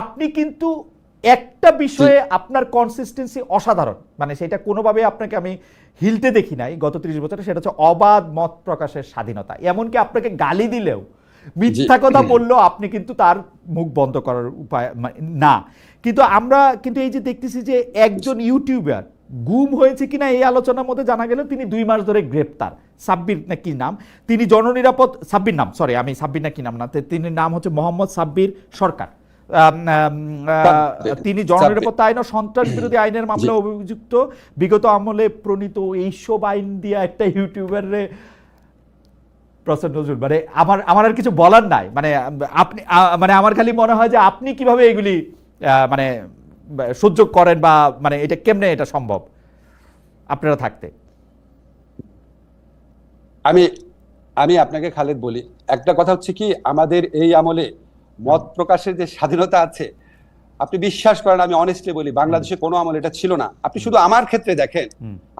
আপনি কিন্তু একটা বিষয়ে আপনার কনসিস্টেন্সি অসাধারণ। মানে সেটা কোনোভাবে আপনাকে আমি হিলতে দেখি নাই গত ত্রিশ বছরে সেটা হচ্ছে অবাধ মত প্রকাশের স্বাধীনতা। এমনকি আপনাকে গালি দিলেও মিথ্যা কথা বললেও আপনি কিন্তু তার মুখ বন্ধ করার উপায় মানে না। কিন্তু আমরা কিন্তু এই যে দেখতেছি যে একজন ইউটিউবার গুম হয়েছে কিনা এই আলোচনার মধ্যে জানা গেল তিনি দুই মাস ধরে গ্রেপ্তার। সাব্বির না কি নাম? তিনি জননিরাপদ সাব্বির নাম সরি আমি সাব্বির না কি নাম না তিনি নাম হচ্ছে মোহাম্মদ সাব্বির সরকার। তিনি। জননিরাপত্তা আইন ও সন্ত্রাস বিরোধী আইনের মামলা অভিযুক্ত। বিগত আমলে প্রণীত এইসব আইন দিয়ে একটা ইউটিউবারে প্রসন্ন নজরুল মানে আমার আমার আর কিছু বলার নাই। মানে আপনি মানে আমার খালি মনে হয় যে আপনি কীভাবে এগুলি আহ, মানে সহ্য করেন বা মানে এটা কেমনে এটা সম্ভব? আপনারা থাকতে। আমি আমি আপনাকে খালেদ বলি। একটা কথা হচ্ছে কি আমাদের এই আমলে মত প্রকাশের যে স্বাধীনতা আছে আপনি বিশ্বাস করেন আমি অনেস্টলি বলি বাংলাদেশে কোনো আমল এটা ছিল না। আপনি শুধু আমার ক্ষেত্রে দেখেন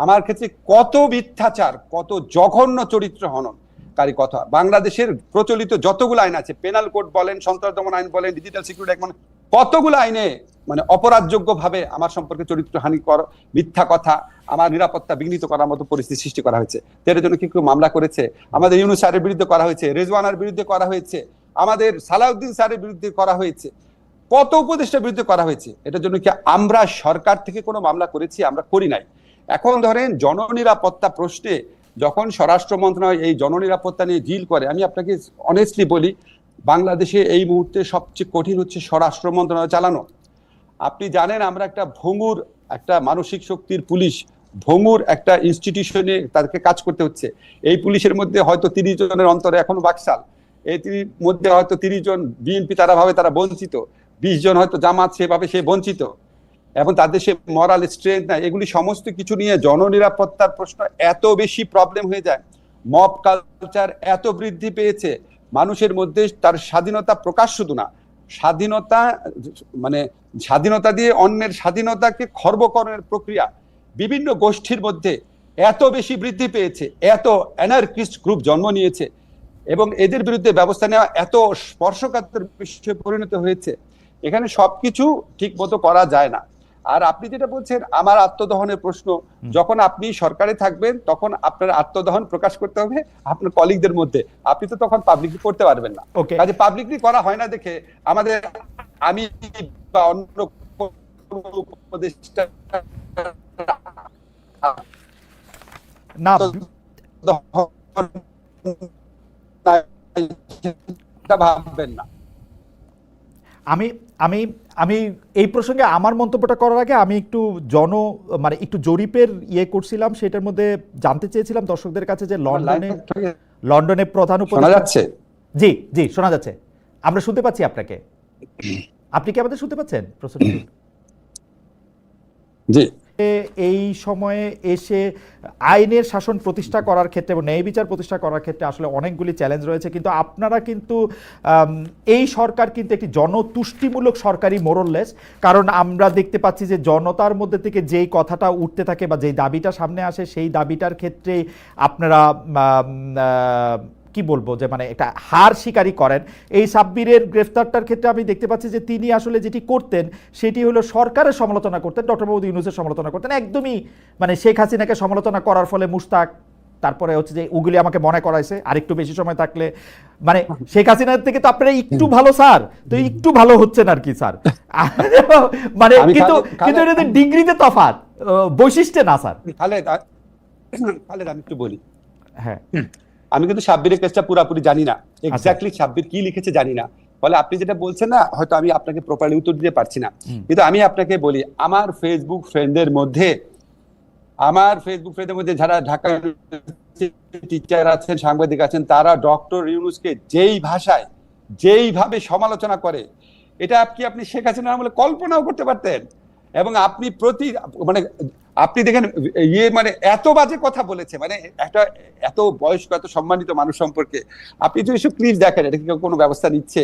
আমার ক্ষেত্রে কত মিথ্যাচার কত জঘন্য চরিত্র হনন। কারি কথা বাংলাদেশের প্রচলিত যতগুলো আইন আছে পেনাল কোড বলেন সন্ত্রাস দমন আইন বলেন ডিজিটাল সিকিউরিটি বলেন কতগুলো আইনে মানে অপরাধযোগ্য ভাবে আমার সম্পর্কে চরিত্রহানি কর মিথ্যা কথা আমার নিরাপত্তা বিঘ্নিত করার মতো পরিস্থিতি সৃষ্টি করা হয়েছে। এর জন্য কি কেউ মামলা করেছে? আমাদের ইউনুসারের বিরুদ্ধে করা হয়েছে রেজওয়ানার বিরুদ্ধে করা হয়েছে। আমাদের সালাউদ্দিন স্যারের বিরুদ্ধে করা হয়েছে। কত উপদেষ্টার বিরুদ্ধে করা হয়েছে? এটার জন্য কি আমরা সরকার থেকে কোনো মামলা করেছি? আমরা করি নাই। এখন ধরেন জননিরাপত্তা প্রশ্নে যখন স্বরাষ্ট্র মন্ত্রণালয় এই জননিরাপত্তা নিয়ে ডিল করে, আমি আপনাকে অনেস্টলি বলি, বাংলাদেশে এই মুহূর্তে সবচেয়ে কঠিন হচ্ছে স্বরাষ্ট্র মন্ত্রণালয় চালানো। আপনি জানেন আমরা একটা ভঙ্গুর, একটা মানসিক শক্তির পুলিশ, ভঙ্গুর একটা ইনস্টিটিউশনে তাদেরকে কাজ করতে হচ্ছে। এই পুলিশের মধ্যে হয়তো তিরিশ জনের অন্তরে এখনও বাকশাল। তিরিশ মধ্যে হয়তো তিরিশ জন বিএনপি তারা ভাবে তারা বঞ্চিত, বিশ জন হয়তো জামাত সেভাবে সে বঞ্চিত। এবং তাদের সে মরাল স্ট্রেংথ নাই, এগুলি সমস্ত কিছু নিয়ে জননিরাপত্তার প্রশ্ন এত বেশি প্রবলেম হয়ে যায়। মব কালচার এত বৃদ্ধি পেয়েছে, মানুষের মধ্যে তার স্বাধীনতা প্রকাশ শুধু না, স্বাধীনতা মানে স্বাধীনতা দিয়ে অন্যের স্বাধীনতাকে খর্বকরণের প্রক্রিয়া বিভিন্ন গোষ্ঠীর মধ্যে এত বেশি বৃদ্ধি পেয়েছে, এত অ্যানার্কিস্ট গ্রুপ জন্ম নিয়েছে। এবং এদের বিরুদ্ধে ব্যবস্থা নেওয়া এত স্পর্শকাতর বিষয়ে পরিণত হয়েছে এখানে সবকিছু ঠিক মতো করা যায় না। আর আপনি যেটা বলছেন আমার আত্মদহনের প্রশ্ন যখন আপনি সরকারে থাকবেন তখন আপনার আত্মদহন প্রকাশ করতে হবে আপনার কলিগদের মধ্যে। আপনি তো তখন পাবলিকলি করতে পারবেন না। কাজে পাবলিকলি করা হয় না দেখে আমাদের আমি বা অন্য উপদেষ্টা না ভাববেন না। আমি আমি আমি এই প্রসঙ্গে আমার মন্তব্যটা করার আগে আমি একটু জন মানে একটু জরিপের ইয়ে করছিলাম সেটার মধ্যে জানতে চেয়েছিলাম দর্শকদের কাছে যে লন্ডনে লন্ডনে প্রধান উপদেষ্টা যাচ্ছে। জি জি শোনা যাচ্ছে। আমরা শুনতে পাচ্ছি আপনাকে। আপনি কি আমাদের শুনতে পাচ্ছেন প্রশ্ন জি। এই সময়ে এসে আইনের শাসন প্রতিষ্ঠা করার ক্ষেত্রে এবং ন্যায় বিচার প্রতিষ্ঠা করার ক্ষেত্রে আসলে অনেকগুলি চ্যালেঞ্জ রয়েছে। কিন্তু আপনারা কিন্তু এই সরকার কিন্তু একটি জনতুষ্টিমূলক সরকারি মোরললেস কারণ আমরা দেখতে পাচ্ছি যে জনতার মধ্যে থেকে যেই কথাটা উঠতে থাকে বা যেই দাবিটা সামনে আসে, সেই দাবিটার ক্ষেত্রে আপনারা কি বলব যে মানে একটা হার স্বীকারই করেন। এই সাব্বিরের গ্রেফতারটার ক্ষেত্রে আমি দেখতে পাচ্ছি যে তিনি আসলে যেটি করতেন সেটি হলো সরকারের সমালোচনা করতেন ডক্টর মোহাম্মদ ইউনুসের সমালোচনা করতেন। একদমই মানে শেখ হাসিনাকে সমালোচনা করার ফলে মুস্তাক তারপরে হচ্ছে যে উগুলি আমাকে মনে করাইছে আরেকটু বেশি সময় থাকলে। মানে শেখ হাসিনার থেকে তো আপনারা একটু ভালো স্যার। তো একটু ভালো হচ্ছেন আর কি স্যার। মানে কিন্তু কিন্তু এটা ডিগ্রিতে তফাৎ। বৈশিষ্ট্যে না স্যার। খালেদ আ- খালেদ আমি একটু বলি। হ্যাঁ। আমি কিন্তু সাব্বিরের কেসটা পুরোপুরি জানি না। এক্স্যাক্টলি সাব্বির কি লিখেছে জানি না। ফলে আপনি যেটা বলছেন না হয়তো আমি আপনাকে প্রপারলি উত্তর দিতে পারছি না। কিন্তু আমি আপনাকে বলি আমার ফেসবুক ফ্রেন্ডের মধ্যে আমার ফেসবুক ফ্রেন্ডের মধ্যে যারা ঢাকা টিচার আছেন সাংবাদিক আছেন তারা ডক্টর ইউনুসকে যেই ভাষায় যেইভাবে সমালোচনা করে এটা কি আপনি শেখ আমলে কল্পনাও করতে পারতেন? এবং আপনি প্রতি মানে আপনি দেখেন ইয়ে মানে এত বাজে কথা বলেছে মানে একটা এত বয়স্ক এত সম্মানিত মানুষ সম্পর্কে। আপনি যদি এসব ক্লিপ দেখেন এটা কি কোনো ব্যবস্থা নিচ্ছে?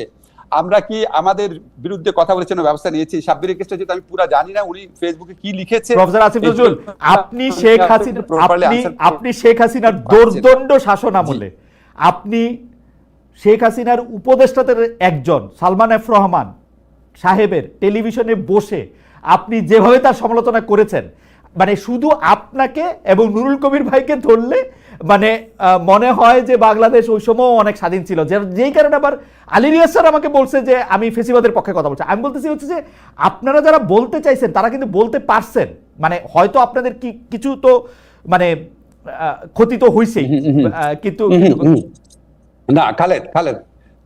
আমরা কি আমাদের বিরুদ্ধে কথা বলেছেন ব্যবস্থা নিয়েছি? সাব্বিরের কেসটা যেহেতু আমি পুরো জানি না উনি ফেসবুকে কি লিখেছে? প্রফেসর আসিফ নজরুল আপনি শেখ হাসিনা আপনি আপনি শেখ হাসিনার দোর্দণ্ড শাসন আমলে। আপনি শেখ হাসিনার উপদেষ্টাদের একজন সালমান এফ রহমান সাহেবের টেলিভিশনে বসে আপনি যেভাবে তার সমালোচনা করেছেন মানে শুধু আপনাকে এবং নুরুল কবির ভাইকে ধরলে মানে মনে হয় যে বাংলাদেশ ওই সময় অনেক স্বাধীন ছিল। যে- যেই কারণে আবার আলী রিয়াজ স্যার আমাকে বলছে যে আমি ফেসিবাদের পক্ষে কথা বলছি। আমি বলতেছি হচ্ছে যে আপনারা যারা বলতে চাইছেন তারা কিন্তু বলতে পারছেন। মানে হয়তো আপনাদের কি কিছু তো মানে ক্ষতি তো হয়েছেই কিন্তু না খালেদ খালেদ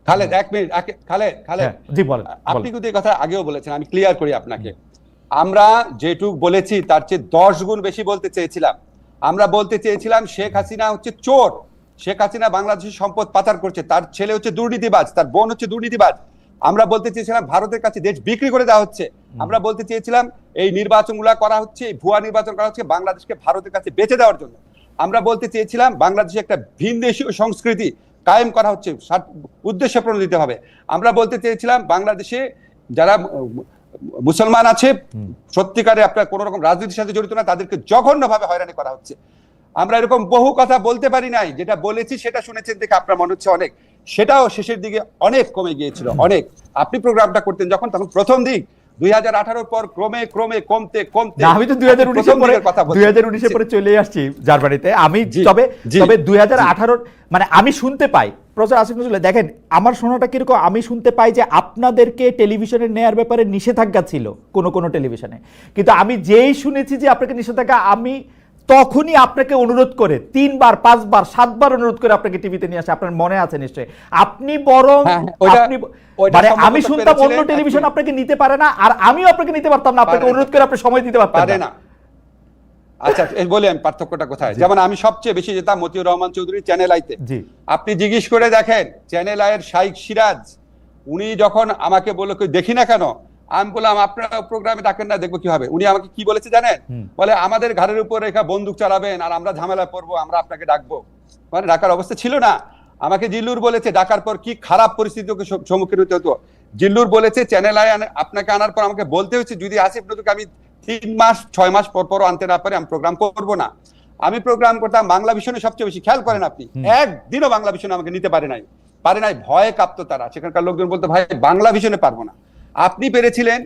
খালেদ এক মিনিট খালেদ খালেদ। হ্যাঁ, জি বলেন আপনি। কিন্তু এই কথা আগেও বলেছেন আমি ক্লিয়ার করি আপনাকে। আমরা যেটুক বলেছি তার চেয়ে দশ গুণ বেশি বলতে চেয়েছিলাম। আমরা বলতে চেয়েছিলাম শেখ হাসিনা হচ্ছে চোর। শেখ হাসিনা বাংলাদেশের সম্পদ পাচার করছে। তার ছেলে হচ্ছে দুর্নীতিবাজ তার বোন হচ্ছে দুর্নীতিবাজ। আমরা বলতে চেয়েছিলাম ভারতের কাছে দেশ বিক্রি করে দেওয়া হচ্ছে। আমরা বলতে চেয়েছিলাম এই নির্বাচনগুলা করা হচ্ছে এই ভুয়া নির্বাচন করা হচ্ছে বাংলাদেশকে ভারতের কাছে বেঁচে দেওয়ার জন্য। আমরা বলতে চেয়েছিলাম বাংলাদেশে একটা ভিনদেশীয় সংস্কৃতি কায়েম করা হচ্ছে উদ্দেশ্য প্রণোদিত হবে। আমরা বলতে চেয়েছিলাম বাংলাদেশে যারা মুসলমান আছে, সত্যিকারে আপনার কোন রকম রাজনীতির সাথে জড়িত না, তাদেরকে জঘন্যভাবে হয়রানি করা হচ্ছে। আমরা এরকম বহু কথা বলতে পারি নাই, যেটা বলেছি সেটা শুনেছেন দেখে আপনার মনে হচ্ছে অনেক। সেটাও শেষের দিকে অনেক কমে গিয়েছিল, অনেক। আপনি প্রোগ্রামটা করতেন যখন, তখন প্রথম দিক দুই হাজার আঠারোর পর ক্রমে ক্রমে কমতে কমতে আমি তো দুই হাজার উনিশের পরে দুই হাজার উনিশের পরে চলে আসছি জার্মানিতে। আমি তবে তবে দুই হাজার আঠারোর মানে আমি শুনতে পাই প্রচার আসিফ নজরুল দেখেন আমার শোনাটা কীরকম আমি শুনতে পাই যে আপনাদেরকে টেলিভিশনে নেয়ার ব্যাপারে নিষেধাজ্ঞা ছিল কোনো কোন টেলিভিশনে। কিন্তু আমি যেই শুনেছি যে আপনাকে নিষেধাজ্ঞা আমি তখনই আপনাকে অনুরোধ করে তিনবার পাঁচবার সাতবার অনুরোধ করে আপনাকে টিভিতে নিয়ে আসে আপনার মনে আছে নিশ্চয়ই। আপনি বরং হ্যাঁ, হ্যাঁ, আপনি মানে আমি শুনতাম অন্য টেলিভিশন আপনাকে নিতে পারে না আর আমিও আপনাকে নিতে পারতাম না আপনাকে অনুরোধ করে আপনি সময় দিতে পারতেন পারে না। আচ্ছা বলি আমি পার্থক্যটা কোথায়? যেমন আমি সবচেয়ে বেশি যেতাম মতিউর রহমান চৌধুরী চ্যানেল আইতে আপনি জিজ্ঞেস করে দেখেন চ্যানেল আয়ের শাইক সিরাজ উনি যখন আমাকে বলল "কই দেখি না কেন? আমি বললাম আপনারা প্রোগ্রামে ডাকেন না দেখব কি হবে। উনি আমাকে কি বলেছে জানেন? বলে আমাদের ঘরের উপর রেখা বন্দুক চালাবেন আর আমরা ঝামেলা পড়ব আমরা আপনাকে ডাকবো। মানে ডাকার অবস্থা ছিল না। আমাকে জিল্লুর বলেছে ডাকার পর কি খারাপ পরিস্থিতিকে সম্মুখীন হতে হতো? জিল্লুর বলেছে চ্যানেল আয় আপনাকে আনার পর আমাকে বলতে হচ্ছে যদি আসিফ নতুকে আমি তিন মাস ছয় মাস পর পর আনতে না পারি আমি প্রোগ্রাম করব না। আমি প্রোগ্রাম করতাম বাংলা ভীষণে সবচেয়ে বেশি খেয়াল করেন আপনি। একদিনও বাংলা ভীষণে আমাকে নিতে পারে নাই। পারে নাই ভয়ে কাঁপত তারা। সেখানকার লোকজন বলতো ভাই বাংলা ভীষণে পারব না। আপনি পেরেছিলেন।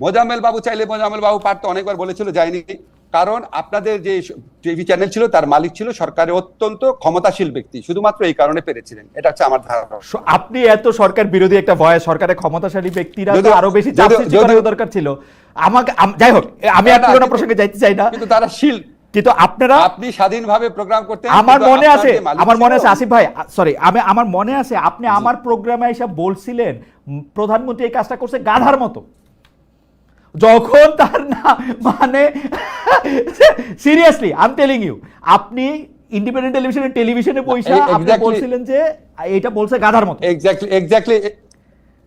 মোজাম্মেল বাবু চাইলে মোজাম্মেল বাবু পারতো অনেকবার বলেছিল যায়নি। কারণ আপনাদের যে টিভি চ্যানেল ছিল তার মালিক ছিল সরকারের অত্যন্ত ক্ষমতাশীল ব্যক্তি শুধুমাত্র এই কারণে পেরেছিলেন। এটা হচ্ছে আমার ধারণা। আপনি এত সরকার বিরোধী একটা ভয় সরকারের ক্ষমতাশালী ব্যক্তিরা আরও বেশি চাপ সৃষ্টি করার দরকার ছিল। আমাকে যাই হোক আমি আর না, পুরোনো প্রসঙ্গে যাইতে চাই না। কিন্তু তারা শিল। কিন্তু আপনারা আপনি স্বাধীনভাবে প্রোগ্রাম করতে আমার মনে আছে আমার মনে আছে আসিফ ভাই সরি আমি আমার মনে আছে আপনি আমার প্রোগ্রামে এসে বলছিলেন প্রধানমন্ত্রী এই কাজটা করছে গাধার মতো। যখন তার না মানে seriously I am telling you আপনি ইন্ডিপেন্ডেন্ট টেলিভিশনে টেলিভিশনে পয়সা আপনি বলছিলেন যে এটা বলছে গাধার মতো। এক্স্যাক্টলি এক্স্যাক্টলি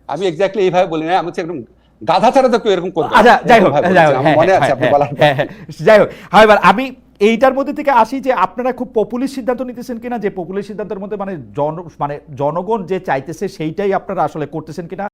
আমি এক্স্যাক্টলি এইভাবে বলি না আমি হচ্ছে একদম গাধা ছাড়া তো কেউ এরকম করবে। আচ্ছা যাই হোক যাই হোক হ্যাঁ, মনে আছে হ্যাঁ, আপনি হ্যাঁ, বলার যাই হোক এবার আমি এইটার মধ্যে থেকে আসি যে আপনারা খুব পপুলিস সিদ্ধান্ত নিতেছেন কিনা, যে পপুলিশ সিদ্ধান্তের মধ্যে মানে জন মানে জনগণ যে চাইতেছে সেইটাই আপনারা আসলে করতেছেন কিনা।